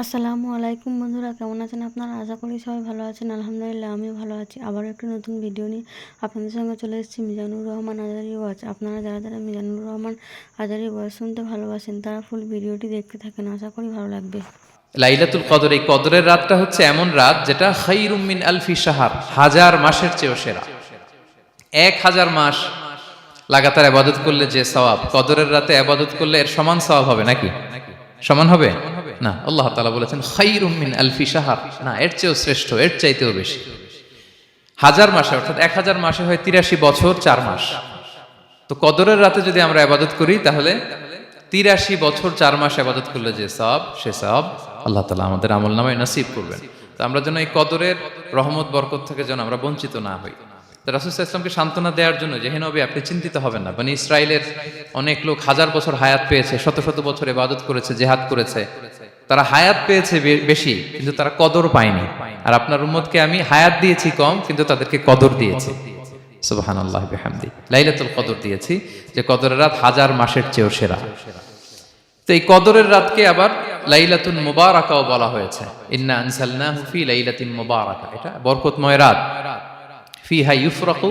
আসসালামু আলাইকুম বন্ধুরা, কেমন আছেন আপনারা? আশা করি সবাই ভালো আছেন। আলহামদুলিল্লাহ, আমিও ভালো আছি। আবার একটি নতুন ভিডিও নিয়ে আপনাদের সঙ্গে চলে এসেছি, মিজানুর রহমান আজারি ওয়াজ আপনারা যারা যারা মিজানুর রহমান আজারি ওয়াজ শুনতে ভালোবাসেন, তারা ফুল ভিডিওটি দেখতে থাকেন। আশা করি ভালো লাগবে। লাইলাতুল কদর, এই কদরের রাতটা হচ্ছে এমন রাত যেটা খাইরুম মিন আলফি সাহার হাজার মাসের চেয়েও সেরা। এক হাজার মাস লাগাতার আবাদত করলে যে সওয়াব, কদরের রাতে আবাদত করলে এর সমান সওয়াব হবে নাকি? সমান হবে? না, আল্লাহ তালা বলেছেন, খাইরুম মিন আলফি সাহার না, এর চেয়েও শ্রেষ্ঠ, এর চাইতেও বেশি। হাজার মাসে, অর্থাৎ এক হাজার মাসে হয় তিরাশি বছর, চার মাস। তো কদরের রাতে যদি আমরা আবাদত করি, তাহলে তিরাশি বছর, চার মাস আবাদত করলে যে সব, সে সব আল্লাহ তালা আমাদের আমল নামায় নসিব করবেন। তো আমরা যেন এই কদরের রহমত, বরকত থেকে যেন আমরা বঞ্চিত না হই। রাসুল ইসলামকে সান্ত্বনা দেওয়ার জন্য, যে নবী, আপনি চিন্তিত হবেন না। মানে ইসরায়েলের অনেক লোক হাজার বছর হায়াত পেয়েছে, শত শত বছর এবাদত করেছে, জেহাদ করেছে। তারা হায়াত পেয়েছে বেশি, কিন্তু তারা কদর পায়নি। আর আপনার উম্মতকে আমি হায়াত দিয়েছি কম, কিন্তু তাদেরকে কদর দিয়েছি। সুবাহান আল্লাহ লাইলাতুল কদর দিয়েছি, যে কদরের রাত হাজার মাসের চেয়েও সেরা। তো এই কদরের রাতকে আবার বলা হয়েছে। ফি লাইলাতিন এটা বরকতময় রাত। ফিহা ইউফরাকু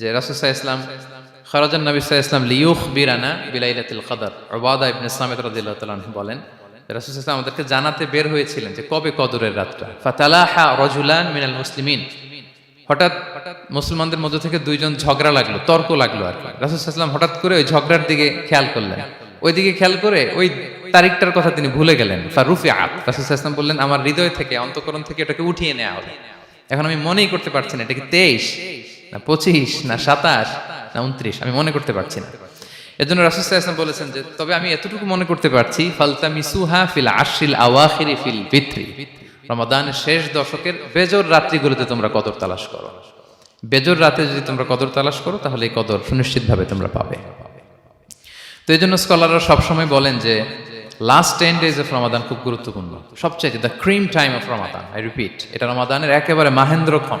যে রাসুল ইসলাম খরাজান নবী ইসলাম লিউখ বিরানা বিলাইলাতুল কদর। ওবাদা ইবনে সামিত রাদিয়াল্লাহু তাআলা বলেন, রাসুল ইসলাম আমাদেরকে জানাতে বের হয়েছিলেন যে কবে কদরের রাতটা। ফাতালাহা রজুলান মিনাল মুসলিমিন। হঠাৎ মুসলমানদের মধ্যে থেকে দুইজন ঝগড়া লাগল, তর্ক লাগল আর কি। রাসুলাম হঠাৎ করে ওই ঝগড়ার দিকে খেয়াল করলেন। ওই দিকে খেয়াল করে ওই তারিখটার কথা তিনি ভুলে গেলেন। ফারুফি আত রাসুলাম বললেন, আমার হৃদয় থেকে, অন্তকরণ থেকে এটাকে উঠিয়ে নেওয়া হবে। এখন আমি মনেই করতে পারছি না, এটা কি তেইশ? না পঁচিশ, না সাতাশ, না উনত্রিশ, আমি মনে করতে পারছি না। এজন্য রাসুলাম বলেছেন যে, তবে আমি এতটুকু মনে করতে পারছি ফালতা মিসুহা ফিল আশিল আওয়াখিরি ফিল বিত্রি রমাদানের শেষ দশকের বেজর রাত্রিগুলোতে তোমরা কদর তালাশ করো। বেজর রাতে যদি তোমরা কদর তালাশ করো, তাহলে এই কদর সুনিশ্চিতভাবে তোমরা পাবে। তো এই জন্য স্কলাররা সবসময় বলেন যে last ten days of Ramadan খুব গুরুত্বপূর্ণ। সবচাইতে the cream time of Ramadan I repeat এটা রমাদানের একেবারে মাহেন্দ্রক্ষণ।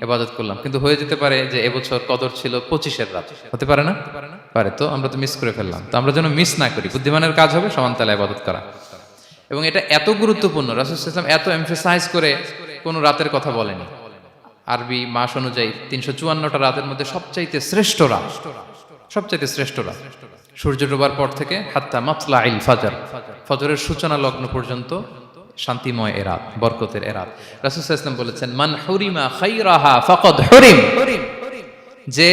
এবাদত করলাম। কিন্তু হয়ে যেতে পারে যে এবছর কদর ছিল পঁচিশের রাত। হতে পারে না? পারে। তো আমরা তো মিস করে ফেললাম। তো আমরা যেন মিস না করি। বুদ্ধিমানের কাজ হবে সমান তালে আবাদত করা। এবং এটা এত গুরুত্বপূর্ণ, রাসুল ইসলাম এত এমফেসাইজ করে কোনো রাতের কথা বলেনি। আরবি মাস অনুযায়ী তিনশো চুয়ান্নটা রাতের মধ্যে সবচাইতে শ্রেষ্ঠ রাত। সবচাইতে শ্রেষ্ঠ রাত। সূর্য ডোবার পর থেকে হাত্তা মাতলা ইল ফাজার। ফজরের সূচনা লগ্ন পর্যন্ত শান্তিময় এরাত বরকতের এরাত রাসুল ইসলাম বলেছেন, মান হুরিমা খাইরাহা ফাকাদ হুরিম। যে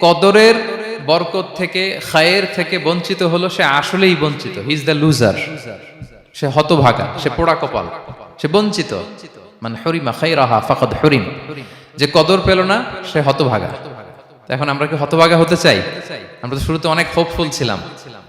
কদরের বরকত থেকে, খায়ের থেকে বঞ্চিত হলো, সে আসলেই বঞ্চিত। হি ইজ দ্য লুজার সে হতভাগা, সে পোড়া কপাল, সে বঞ্চিত। মানে হরিমা খাইরাহা ফাকাদ হরিম। যে কদর পেল না, সে হতভাগা। এখন আমরা কি হতভাগা হতে চাই? আমরা তো শুরুতে অনেক হোপফুল ছিলাম।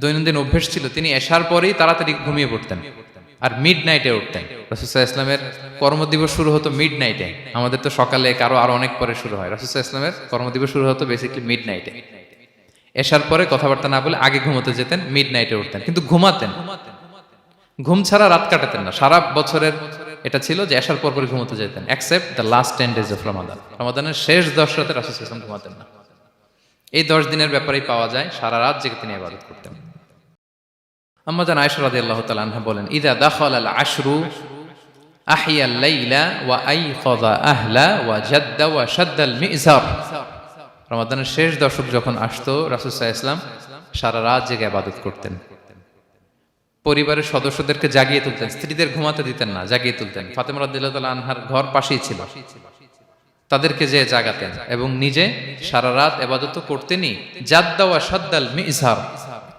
দৈনন্দিন অভ্যেস ছিল, তিনি এশার পরেই তাড়াতাড়ি ঘুমিয়ে পড়তেন আর মিড নাইটে উঠতেন রাসুসাহ ইসলামের কর্মদিবস শুরু হতো মিড নাইটে আমাদের তো সকালে কারও আরও অনেক পরে শুরু হয়। রাসুসাহ ইসলামের কর্মদিবস শুরু হতো বেসিকলি মিড নাইটে এশার পরে কথাবার্তা না বলে আগে ঘুমোতে যেতেন মিড নাইটে উঠতেন। কিন্তু ঘুমাতেন। ঘুম ছাড়া রাত কাটাতেন না। সারা বছরের এটা ছিল যে এশার পর পরে ঘুমোতে যেতেন except the last ten days of Ramadan রমাদানের শেষ দশ রাতে রাসুল ইসলাম ঘুমাতেন না। এই দশ দিনের ব্যাপারেই পাওয়া যায় সারা রাত জেগে তিনি আবাদত করতেন। আম্মাজান বলেন, ইদা আশরু আল-লাইলা ওয়া আহলা ওয়া জাদ্দা ওয়া আল-মি'জার রমাদানের শেষ দশক যখন আসতো আলাইহি সারা রাত জেগে ইবাদত করতেন। পরিবারের সদস্যদেরকে জাগিয়ে তুলতেন, স্ত্রীদের ঘুমাতে দিতেন না, জাগিয়ে তুলতেন। ফাতেমা রাদিয়াল্লাহু তাআলা আনহার ঘর পাশেই ছিল। তাদেরকে যে জাগাতেন এবং নিজে সারা রাত এবাদত করতেনই, জাদ্দা ওয়া শাদ্দাল মি'জার।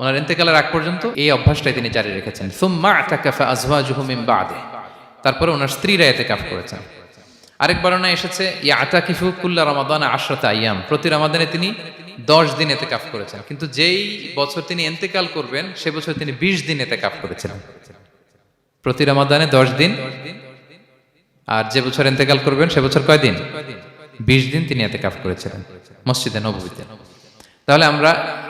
ওনার ইন্তেকালের আগ পর্যন্ত এই অভ্যাসটাই তিনি জারি রেখেছেন। তারপরে ওনার স্ত্রীরা ইতিকাফ করেছেন। আরেক বর্ণনা এসেছে আইয়াম। প্রতি রমাদানে তিনি দশ দিন এতেকাফ করেছেন। কিন্তু যেই বছর তিনি এন্তেকাল করবেন, সে বছর তিনি বিশ দিন এতেকাফ করেছিলেন প্রতি রমাদানে দশ দিন। আর যে বছর এতেকাল করবেন, সে বছর কয়দিন বিশ দিন তিনি এতে কাফ করেছিলেন মসজিদে নবীতে তাহলে আমরা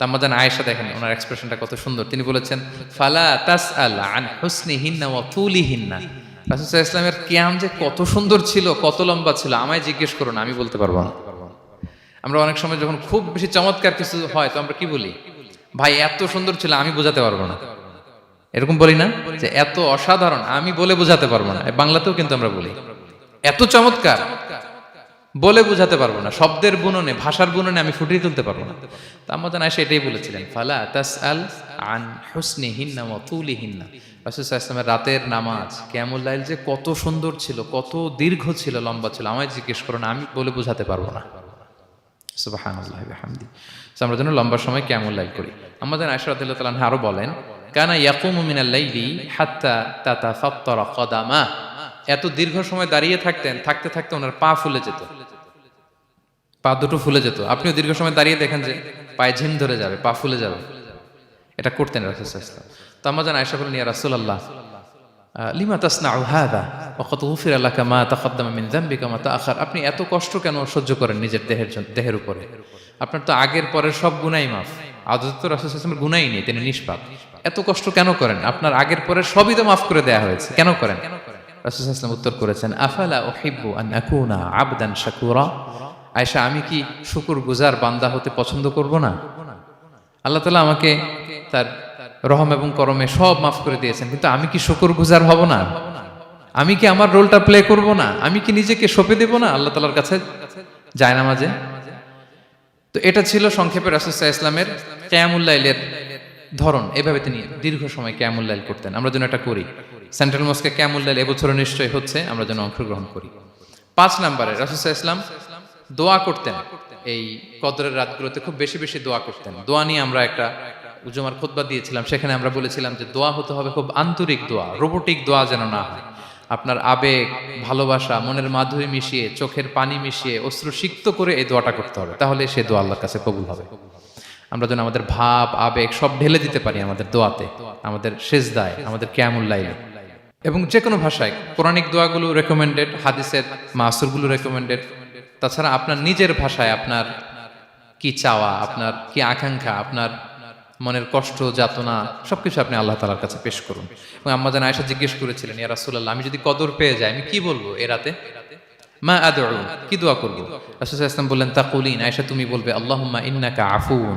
তা আম্মাজান আয়েশা দেখেন ওনার এক্সপ্রেশনটা কত সুন্দর। তিনি বলেছেন, ফালা তাস আল আন হুসনি হিন্না ওয়া তুলি হিন্না রাসুসাহ ইসলামের কিয়াম যে কত সুন্দর ছিল, কত লম্বা ছিল, আমায় জিজ্ঞেস করুন, আমি বলতে পারব না। আমরা অনেক সময় যখন খুব বেশি চমৎকার কিছু হয়, তো আমরা কি বলি? ভাই, এত সুন্দর ছিল, আমি বোঝাতে পারব না। এরকম বলি না যে, এত অসাধারণ, আমি বলে বোঝাতে পারব না। বাংলাতেও কিন্তু আমরা বলি। এত চমৎকার। বলে বোঝাতে পারব না শব্দের বুননে ভাষার বুননে আমি ফুটিয়ে তুলতে পারব না। তা আমাদের আয়সা এটাই বলেছিলেন ফালা তাস আল আন হুসনি হিন্না ও তুলি হিন্না রাসুসাল্লামের রাতের নামাজ কেমন লাইল যে কত সুন্দর ছিল কত দীর্ঘ ছিল লম্বা ছিল আমায় জিজ্ঞেস করো না আমি বলে বোঝাতে পারব না। So, আমরা যেন লম্বা সময় কেমন লাইল করি। আমাদের আয়সরাতুল্লাহ তালাহ আরও বলেন কানা ইয়াকুমু মিনাল লাইলি হাত্তা তাতা ফাত্তরা কদামা। এত দীর্ঘ সময় দাঁড়িয়ে থাকতেন, থাকতে থাকতে ওনার পা ফুলে যেত। পা দুটো ফুলে যেত। আপনিও দীর্ঘ সময় দাঁড়িয়ে দেখেন যে পায়ে ঝিম ধরে যাবে, পা ফুলে যাবে। এটা করতেন রাসুলাম তো আমার জান আয়সা বলেন, ইয়া তাআখার? আপনি এত কষ্ট কেন সহ্য করেন নিজের দেহের দেহের উপরে? আপনার তো আগের পরের সব গুনাই মাফ। আদত তো রাসূল সাল্লাল্লাহু গুনাই নেই, তিনি নিষ্পাপ। এত কষ্ট কেন করেন? আপনার আগের পরের সবই তো মাফ করে দেয়া হয়েছে, কেন করেন? রাসূল উত্তর করেছেন, আফালা উহিব্বু আন আকুনা আবদান শাকুরা? আয়েশা, আমি কি শুকুর গুজার বান্দা হতে পছন্দ করব না? আল্লাহ তালা আমাকে তার রহম এবং করমে সব মাফ করে দিয়েছেন, কিন্তু আমি কি শুকুর গুজার হব না? আমি কি আমার রোলটা প্লে করব না? আমি কি নিজেকে সঁপে দেব না? আল্লাহ তালার কাছে যায় না মাঝে তো এটা ছিল সংক্ষেপে রাসুসাহ ইসলামের ক্যামুল্লাইলের ধরন। এভাবে তিনি দীর্ঘ সময় ক্যামুল্লাইল করতেন। আমরা যেন এটা করি। সেন্ট্রাল মস্কে ক্যামুল্লাইল এবছরও নিশ্চয়ই হচ্ছে, আমরা যেন অংশগ্রহণ করি। পাঁচ নম্বরে রাসুসাহ ইসলাম দোয়া করতেন। এই কদরের রাতগুলোতে খুব বেশি বেশি দোয়া করতেন। দোয়া নিয়ে আমরা একটা উজুমার খোদবা দিয়েছিলাম, সেখানে আমরা বলেছিলাম যে দোয়া হতে হবে খুব আন্তরিক দোয়া, রোবোটিক দোয়া যেন না হয়। আপনার আবেগ, ভালোবাসা, মনের মাধুরী মিশিয়ে, চোখের পানি মিশিয়ে অশ্রু সিক্ত করে এই দোয়াটা করতে হবে, তাহলে সে দোয়া আল্লাহর কাছে কবুল হবে। আমরা যেন আমাদের ভাব, আবেগ সব ঢেলে দিতে পারি আমাদের দোয়াতে, আমাদের শেষ দায় আমাদের ক্যামুল্লাইলে এবং যে কোনো ভাষায় পৌরাণিক দোয়াগুলো রেকমেন্ডেড হাদিসের মাসুরগুলো রেকমেন্ডেড তাছাড়া আপনার নিজের ভাষায় আপনার কি চাওয়া, আপনার কি আকাঙ্ক্ষা, আপনার মনের কষ্ট, যাতনা, সবকিছু আপনি আল্লাহ তালার কাছে পেশ করুন। এবং আম্মা জান আয়সা জিজ্ঞেস করেছিলেন, ইয়া রাসূলুল্লাহ, আমি যদি কদর পেয়ে যাই, আমি কি বলব এ রাতে? মা আদউ কি দোয়া করব? রাসূল ইসলাম বললেন, তাকুলিন, আয়েশা তুমি বলবে, আল্লাহুম্মা ইন্নাকা আফুন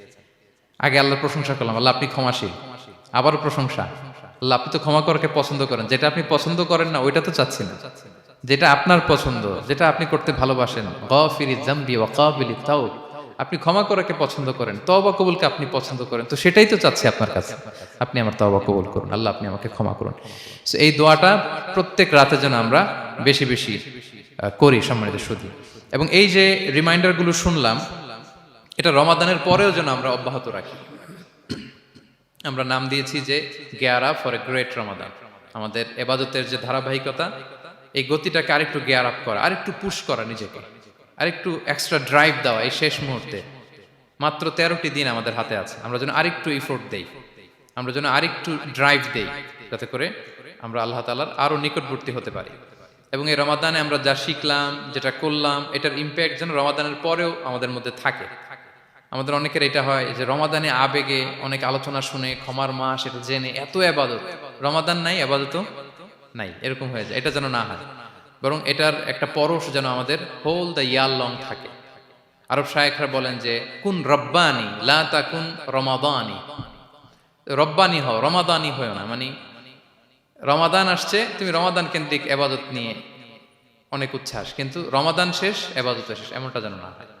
আগে আল্লাহর প্রশংসা করলাম, আল্লাহ আপনি ক্ষমাশীল। আবারও প্রশংসা। আল্লাহ আপনি তো ক্ষমা করাকে পছন্দ করেন। যেটা আপনি পছন্দ করেন না, ওইটা তো চাচ্ছি না। যেটা আপনার পছন্দ, যেটা আপনি করতে ভালোবাসেন। তাও আপনি ক্ষমা করাকে পছন্দ করেন তবা কবুলকে আপনি পছন্দ করেন। তো সেটাই তো চাচ্ছি আপনার কাছে। আপনি আমার তবা কবুল করুন, আল্লাহ আপনি আমাকে ক্ষমা করুন। এই দোয়াটা প্রত্যেক রাতে যেন আমরা বেশি বেশি করি সম্মানিত শুধু এবং এই যে রিমাইন্ডারগুলো শুনলাম এটা রমাদানের পরেও যেন আমরা অব্যাহত রাখি। আমরা নাম দিয়েছি যে গেয়ারা ফর এ গ্রেট রমাদান। আমাদের এবাদতের যে ধারাবাহিকতা, এই গতিটাকে আরেকটু গেয়ার আপ করা, আরেকটু পুশ করা নিজেকে। আরেকটু এক্সট্রা ড্রাইভ দেওয়া এই শেষ মুহূর্তে। মাত্র তেরোটি দিন আমাদের হাতে আছে। আমরা যেন আরেকটু ইফোর্ট দেই। আমরা যেন আরেকটু ড্রাইভ দেই, যাতে করে আমরা আল্লাহ তালার আরও নিকটবর্তী হতে পারি। এবং এই রমাদানে আমরা যা শিখলাম, যেটা করলাম, এটার ইম্প্যাক্ট যেন রমাদানের পরেও আমাদের মধ্যে থাকে। আমাদের অনেকের এটা হয় যে রমাদানে আবেগে অনেক আলোচনা শুনে ক্ষমার মাস এটা জেনে এত আবাদত। রমাদান নাই, আবাদত নাই, এরকম হয়ে যায়। এটা যেন না হয়। বরং এটার একটা পরশ যেন আমাদের হোল দ্য ইয়ার লং থাকে। আরব শায়েখরা বলেন যে, কুন রব্বানি, লা তাকুন রমাদানি। রব্বানি হও, রমাদানি হয়েও না। মানে রমাদান আসছে, তুমি রমাদান কেন্দ্রিক এবাদত নিয়ে অনেক উচ্ছ্বাস। কিন্তু রমাদান শেষ এবাদত শেষ, এমনটা যেন না হয়।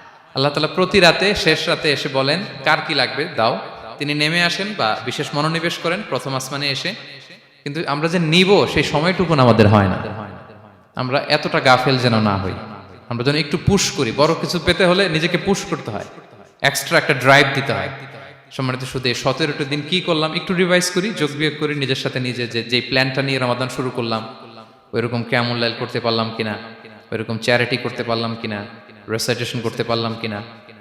আল্লাহ তালা প্রতি রাতে, শেষ রাতে এসে বলেন, কার কি লাগবে? দাও। তিনি নেমে আসেন বা বিশেষ মনোনিবেশ করেন, প্রথম আসমানে এসে। কিন্তু আমরা যে নিব, সেই সময়টুকুন আমাদের হয় না। আমরা এতটা গাফেল যেন না হই। আমরা যেন একটু পুশ করি। বড় কিছু পেতে হলে নিজেকে পুশ করতে হয়। এক্সট্রা একটা ড্রাইভ দিতে হয়। সম্মানিত শুধু এই সতেরোটা দিন কি করলাম? একটু রিভাইজ করি, যোগ বিয়োগ করি, নিজের সাথে নিজে যে, যেই প্ল্যানটা নিয়ে রমাদান শুরু করলাম, ওইরকম লাইল করতে পারলাম কিনা? ওইরকম চ্যারিটি করতে পারলাম কিনা? রেসাইটেশন করতে পারলাম কিনা,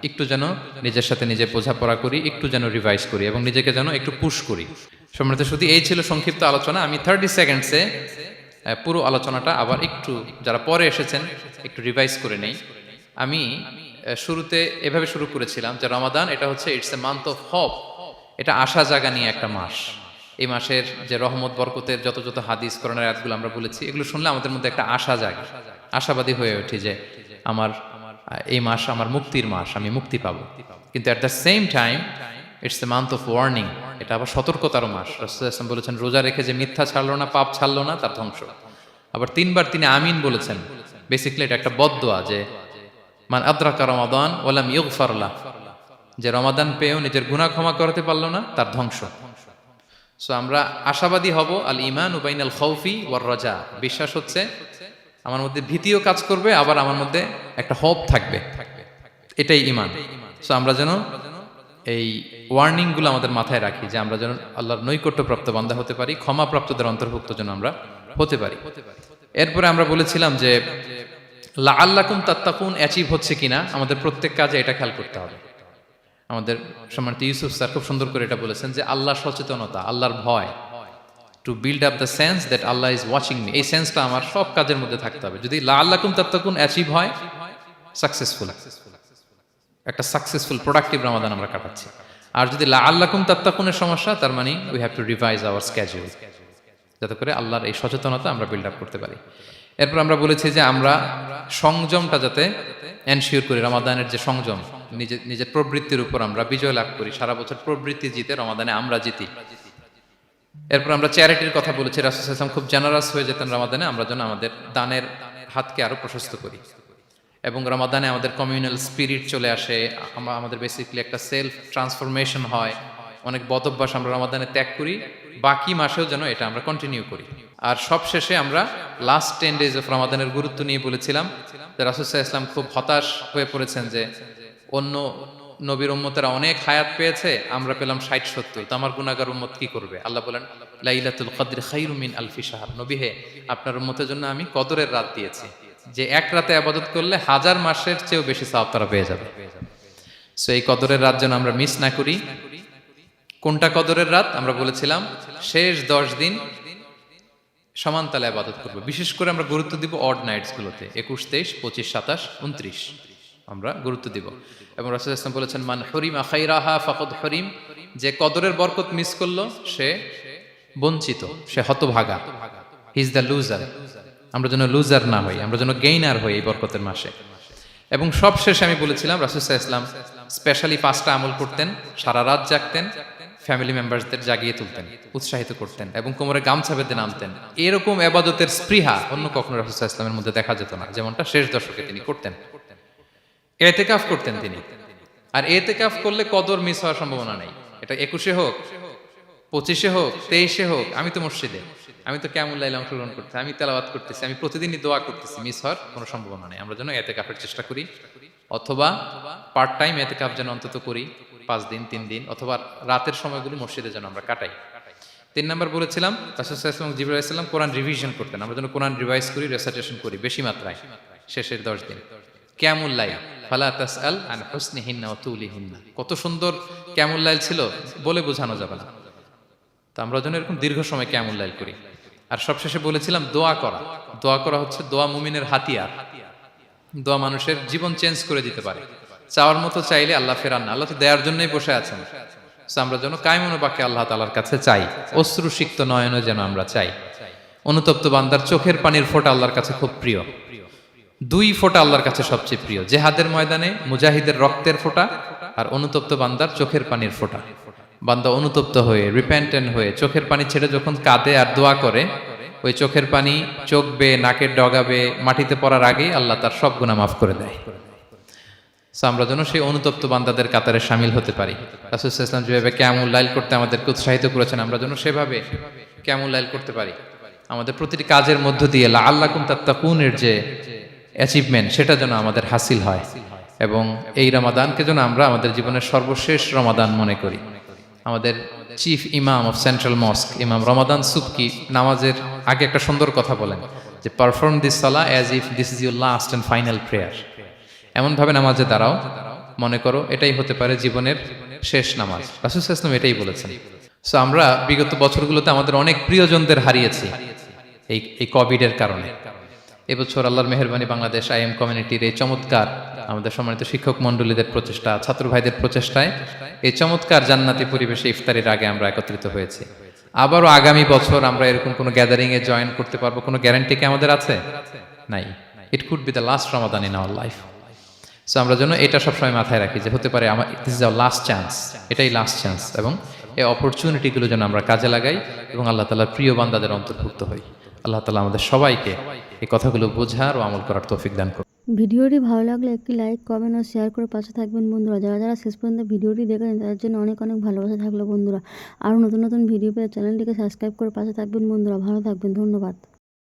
একটু যেন নিজের সাথে নিজে বোঝাপড়া করি, একটু যেন রিভাইজ করি এবং নিজেকে যেন একটু পুশ করি। সম্মানিত শুধু এই ছিল সংক্ষিপ্ত আলোচনা। আমি থার্টি সেকেন্ডসে পুরো আলোচনাটা আবার একটু, যারা পরে এসেছেন, একটু রিভাইজ করে নেই। আমি শুরুতে এভাবে শুরু করেছিলাম যে রমাদান, এটা হচ্ছে it's a month of hope এটা আশা জাগা নিয়ে একটা মাস। এই মাসের যে রহমত, বরকতের যত যত হাদিস করোনার আয়াতগুলো আমরা বলেছি, এগুলো শুনলে আমাদের মধ্যে একটা আশা জাগে। আশাবাদী হয়ে ওঠে যে আমার এই মাস আমার মুক্তির মাস, আমি মুক্তি পাবো। কিন্তু at the same time it's a month of warning এটা আবার সতর্কতার মাস। রাসূল বলেছেন, রোজা রেখে যে মিথ্যা ছাড়লো না, পাপ ছাড়লো না, তার ধ্বংস। আবার তিনবার তিনি আমিন বলেছেন। বেসিক্যালি এটা একটা বদদোয়া যে, মান আদ্রাকা রমাদান ওলাম ইউগফারলা যে রমাদান পেয়েও নিজের গুনাহ ক্ষমা করতে পারল না, তার ধ্বংস। সো আমরা আশাবাদী হব আল ইমান উবাইন আল খৌফি ওয়ার রজা বিশ্বাস হচ্ছে আমার মধ্যে ভীতিও কাজ করবে, আবার আমার মধ্যে একটা হোপ থাকবে। এটাই ইমান। সো আমরা যেন এই ওয়ার্নিংগুলো আমাদের মাথায় রাখি যে আমরা যেন আল্লাহর নৈকট্যপ্রাপ্ত বান্ধা হতে পারি, ক্ষমাপ্রাপ্তদের অন্তর্ভুক্ত যেন আমরা হতে পারি। এরপরে আমরা বলেছিলাম যে লা আল্লাকুম তাত্তাকুন অ্যাচিভ হচ্ছে কিনা, আমাদের প্রত্যেক কাজে এটা খেয়াল করতে হবে। আমাদের সম্মানিত ইউসুফ স্যার খুব সুন্দর করে এটা বলেছেন যে আল্লাহ সচেতনতা, আল্লাহর ভয় to build up the sense that Allah is watching me এই সেন্সটা আমার সব কাজের মধ্যে থাকতে হবে। যদি লা আল্লাকুম তাত্তাকুন অ্যাচিভ হয় সাকসেসফুল একটা সাকসেসফুল প্রোডাক্টিভ রামাদান আমরা কাটাচ্ছি। আর যদি লা আল্লাকুম তাত্তাকুনের সমস্যা, তার মানে we have to revise our schedule যাতে করে আল্লাহর এই সচেতনতা আমরা বিল্ড আপ করতে পারি। এরপর আমরা বলেছি যে আমরা সংযমটা যাতে এনশিওর করি রমাদানের যে সংযম নিজের নিজের প্রবৃত্তির উপর আমরা বিজয় লাভ করি। সারা বছর প্রবৃত্তি জিতে রমাদানে আমরা জিতি। এরপর আমরা চ্যারিটির কথা বলেছি, রাসুল ইসলাম খুব জেনারাস হয়ে যেতেন রমাদানে, আমরা যেন আমাদের দানের হাতকে আরও প্রশস্ত করি। এবং রামাদানে আমাদের কমিউনাল স্পিরিট চলে আসে আমরা আমাদের বেসিক্যালি একটা সেলফ ট্রান্সফরমেশন হয়, অনেক বদভ্যাস আমরা রামাদানে ত্যাগ করি, বাকি মাসেও যেন এটা আমরা কন্টিনিউ করি। আর সবশেষে আমরা লাস্ট টেন ডেজ অফ রামাদানের গুরুত্ব নিয়ে বলেছিলাম যে রাসুসাহ ইসলাম খুব হতাশ হয়ে পড়েছেন যে অন্য নবীর উম্মতেরা অনেক হায়াত পেয়েছে, আমরা পেলাম ষাট সত্তর। তো আমার গুণাগার উম্মত কি করবে? আল্লাহ বলেন, লাইলাতুল কদর খাইরুমিন আলফি সাহাব নবী হে, আপনার উম্মতের জন্য আমি কদরের রাত দিয়েছি। যে এক রাতে আবাদত করলে হাজার মাসের চেয়েও বেশি সাহাব তারা পেয়ে যাবে। সো এই কদরের রাত যেন আমরা মিস না করি। কোনটা কদরের রাত? আমরা বলেছিলাম, শেষ দশ দিন সমান তালে আবাদত করব। বিশেষ করে আমরা গুরুত্ব দিব অড নাইটস গুলোতে, একুশ, তেইশ, পঁচিশ, সাতাশ, উনত্রিশ। আমরা গুরুত্ব দিব। এবং রাসুল ইসলাম বলেছেন, মান হরিম আখাইরাহা ফাকদ হরিম যে কদরের বরকত মিস করল, সে বঞ্চিত, সে হতভাগা। ইজ দ্য লুজার আমরা যেন লুজার না হই, আমরা যেন গেইনার হই এই বরকতের মাসে। এবং সব শেষে আমি বলেছিলাম রাসুসাহ ইসলাম স্পেশালি পাঁচটা আমল করতেন, সারা রাত জাগতেন ফ্যামিলি মেম্বারসদের জাগিয়ে তুলতেন, উৎসাহিত করতেন এবং কোমরে গামছা বেঁধে নামতেন। এরকম এবাদতের স্পৃহা অন্য কখনো রাসুসাহ ইসলামের মধ্যে দেখা যেত না, যেমনটা শেষ দশকে তিনি করতেন। এতেকাফ করতেন তিনি। আর এতেকাফ করলে কদর মিস হওয়ার সম্ভাবনা নেই। এটা একুশে হোক, পঁচিশে হোক, তেইশে হোক, আমি তো মসজিদে। আমি তো কেমন লাইলে অংশগ্রহণ করতেছি আমি তেলাবাদ করতেছি, আমি প্রতিদিনই দোয়া করতেছি, মিস হওয়ার কোনো সম্ভাবনা নেই। আমরা যেন এতে এতেকাফের চেষ্টা করি। অথবা পার্ট টাইম এতে এতেকাফ যেন অন্তত করি, পাঁচ দিন, তিন দিন, অথবা রাতের সময়গুলো মসজিদে যেন আমরা কাটাই। তিন নম্বর বলেছিলাম রাসুসাল্লাম জিবুল ইসলাম কোরআন রিভিশন করতেন। আমরা যেন কোরআন রিভাইজ করি রেসাইটেশন করি, বেশি মাত্রায়, শেষের দশ দিন। ফালা তাস আল আন কত সুন্দর ছিল, বলে বোঝানো যাবে না। তো আমরা যেন এরকম দীর্ঘ সময় করি। আর সবশেষে বলেছিলাম, দোয়া করা। দোয়া করা হচ্ছে দোয়া মুমিনের হাতিয়ার। দোয়া মানুষের জীবন চেঞ্জ করে দিতে পারে। চাওয়ার মতো চাইলে আল্লাহ ফেরান না। আল্লাহ তো দেওয়ার জন্যই বসে আছেন। আমরা যেন কায়মনো বাক্যে আল্লাহ তালার কাছে চাই। অশ্রুসিক্ত নয়নও যেন আমরা চাই। অনুতপ্ত বান্দার চোখের পানির ফোঁটা আল্লাহর কাছে খুব প্রিয়। দুই ফোঁটা আল্লাহর কাছে সবচেয়ে প্রিয়। জেহাদের ময়দানে, মুজাহিদের রক্তের ফোঁটা আর অনুতপ্ত বান্দার চোখের পানির ফোঁটা। বান্দা অনুতপ্ত হয়ে রিপেন্টেন্ট হয়ে, চোখের পানি ছেড়ে যখন কাঁদে আর দোয়া করে, ওই চোখের পানি চোখ বেয়ে নাকের ডগাবে, মাটিতে পড়ার আগেই আল্লাহ তার সব গুণা মাফ করে দেয়। আমরা যেন সেই অনুতপ্ত বান্দাদের কাতারে সামিল হতে পারি। রাসুলাম যেভাবে ক্যামুল লাইল করতে আমাদেরকে উৎসাহিত করেছেন, আমরা যেন সেভাবে ক্যামুল লাইল করতে পারি। আমাদের প্রতিটি কাজের মধ্য দিয়ে আল্লাহ কুম তাত্তাকুনের যে অ্যাচিভমেন্ট সেটা যেন আমাদের হাসিল হয়। এবং এই রমাদানকে যেন আমরা আমাদের জীবনের সর্বশেষ রমাদান মনে করি। আমাদের চিফ ইমাম অফ সেন্ট্রাল মস্ক ইমাম রমাদান সুবকি নামাজের আগে একটা সুন্দর কথা বলেন যে perform this salah as if this is your last and final prayer এমনভাবে নামাজে দাঁড়াও, মনে করো এটাই হতে পারে জীবনের শেষ নামাজ। রাসুল ইসলাম এটাই বলেছেন। সো আমরা বিগত বছরগুলোতে আমাদের অনেক প্রিয়জনদের হারিয়েছি এই এই কোভিডের কারণে। এবছর আল্লাহর মেহরবানি বাংলাদেশ আইএম কমিউনিটির এই চমৎকার আমাদের সম্মানিত শিক্ষক মণ্ডলীদের প্রচেষ্টা, ছাত্র ভাইদের প্রচেষ্টায় এই চমৎকার জান্নাতি পরিবেশে ইফতারির আগে আমরা একত্রিত হয়েছি। আবারও আগামী বছর আমরা এরকম কোনো গ্যাদারিংয়ে জয়েন করতে পারব? কোনো গ্যারান্টি কি আমাদের আছে? নাই। It could be the last Ramadan in our life so আমরা যেন এটা সবসময় মাথায় রাখি যে হতে পারে আমার this is our last chance এটাই লাস্ট চান্স এবং এই অপরচুনিটিগুলো যেন আমরা কাজে লাগাই এবং আল্লাহ তালার প্রিয় বান্দাদের অন্তর্ভুক্ত হই। আল্লাহ তালা আমাদের সবাইকে এই কথাগুলো বোঝার ও আমল করার তৌফিক দান করুন। ভিডিওটি ভালো লাগলে একটি লাইক কমেন্ট ও শেয়ার করে পাশে থাকবেন বন্ধুরা। যারা যারা শেষ পর্যন্ত ভিডিওটি দেখেন, তাদের জন্য অনেক অনেক ভালোবাসা থাকল বন্ধুরা। আরও নতুন নতুন ভিডিও পেয়ে চ্যানেলটিকে সাবস্ক্রাইব করে পাশে থাকবেন বন্ধুরা। ভালো থাকবেন, ধন্যবাদ।